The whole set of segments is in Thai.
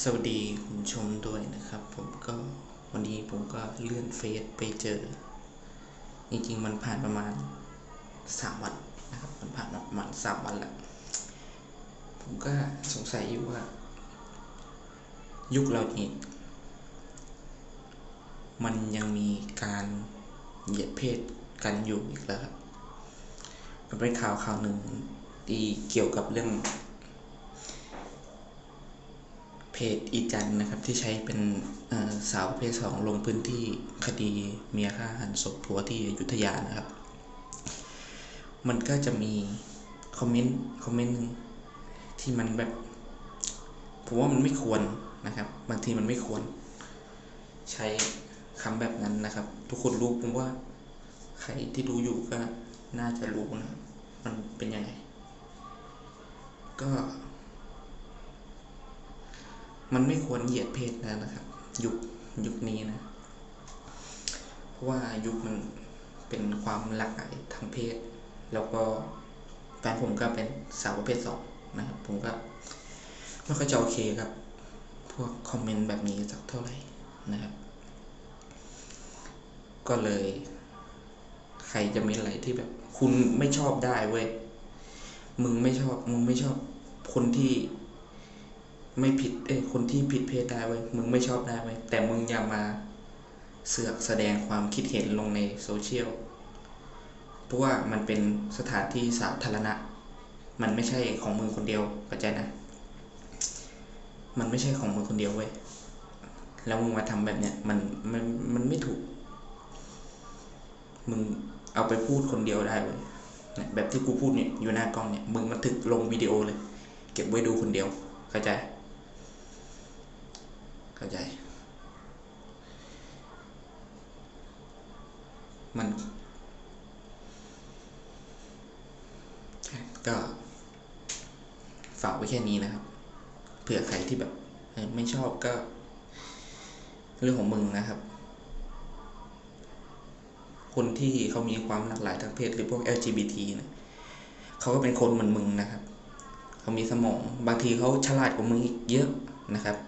สวัสดีคุณผู้ชมด้วยนะครับ ผมก็วันนี้ผมก็เลื่อนเฟซไปเจอ จริงๆมันผ่านประมาณสามวันนะครับมันผ่านมาประมาณสามวันแล้วผมก็สงสัยอยู่ว่า ยุคเรานี่มันยังมีการเหยียดเพศกันอยู่อีกแล้วครับมันเป็นข่าวข่าวหนึ่งที่เกี่ยวกับเรื่อง เพจอีจันนะครับที่ใช้เป็นสาวประเภทสองลงพื้นที่คดีเมียฆ่าหันศพผัวที่อยุธยานะครับ มันก็จะมีคอมเมนต์คอมเมนต์นึงที่มันแบบผมว่ามันไม่ควรนะครับ บางทีมันไม่ควร ใช้คำแบบนั้นนะครับ ทุกคนรู้ผมว่าใครที่ดูอยู่ก็น่าจะรู้นะมันเป็นยังไง ก็ มันไม่ควรเหยียดเพศแล้วนะครับ ยุคยุคนี้นะ เพราะว่ายุคมันเป็นความหลากหลายทางเพศ แล้วก็แฟนผมก็เป็นสาวประเภทสองนะครับ ผมก็ไม่ค่อยจะโอเคครับ พวกคอมเมนต์แบบนี้สักเท่าไหร่นะครับ ก็เลย ใครจะมีอะไรที่แบบ คุณไม่ชอบได้เว้ย มึงไม่ชอบ มึงไม่ชอบคนที่ ไม่ผิดเอ้คนที่ผิดเพศได้เว้มึงไม่ชอบได้เว้แต่มึงอย่ามาเสือกแสดงความคิดเห็นลงในโซเชียลเพราะว่ามันเป็นสถานที่สาธารณะ มันไม่ใช่ของมึงคนเดียวเข้าใจนะ มันไม่ใช่ของมึงคนเดียวเว้ยแล้วมึงมาทำแบบเนี้ยมันมันมันไม่ถูก มึงเอาไปพูดคนเดียวได้เว้ยเนี่ยแบบที่กูพูดเนี่ยอยู่หน้ากล้องเนี่ยมึงมาถึกลงวิดีโอเลย เก็บไว้ดูคนเดียวเข้าใจ เข้าใจ มัน ก็ฝากไว้แค่นี้นะครับ เผื่อใครที่แบบ ไม่ชอบก็ เรื่องของมึงนะครับ คนที่เขามีความหลากหลายทางเพศหรือพวก LGBT นะเขาก็เป็นคนเหมือนมึงนะครับ เขามีสมอง บางทีเขาฉลาดกว่ามึงอีกเยอะนะครับ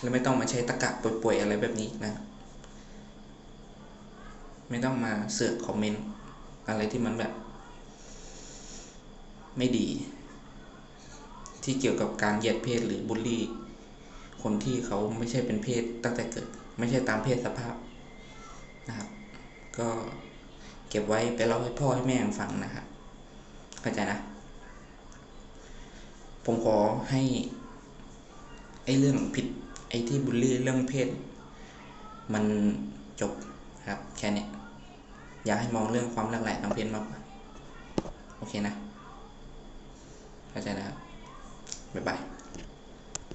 แล้วไม่ต้องมาใช้ตะกะป่วยๆอะไรแบบนี้นะ ไม่ต้องมาเสือกคอมเมนต์อะไรที่มันแบบ ไม่ดี ที่เกี่ยวกับการเหยียดเพศหรือบูลลี่ คนที่เขาไม่ใช่เป็นเพศตั้งแต่เกิด ไม่ใช่ตามเพศสภาพนะครับ ก็เก็บไว้ไปเล่าให้พ่อให้แม่ฟังนะครับเข้าใจนะ ผมขอให้ไอ้เรื่องผิด อ้ที่บูลลี่เรื่องเพศ มันจบครับแค่นี้อย่าให้มองเรื่องความหลากหลายทางเพศมากกว่า โอเคนะ เข้าใจนะครับ บ๊ายบาย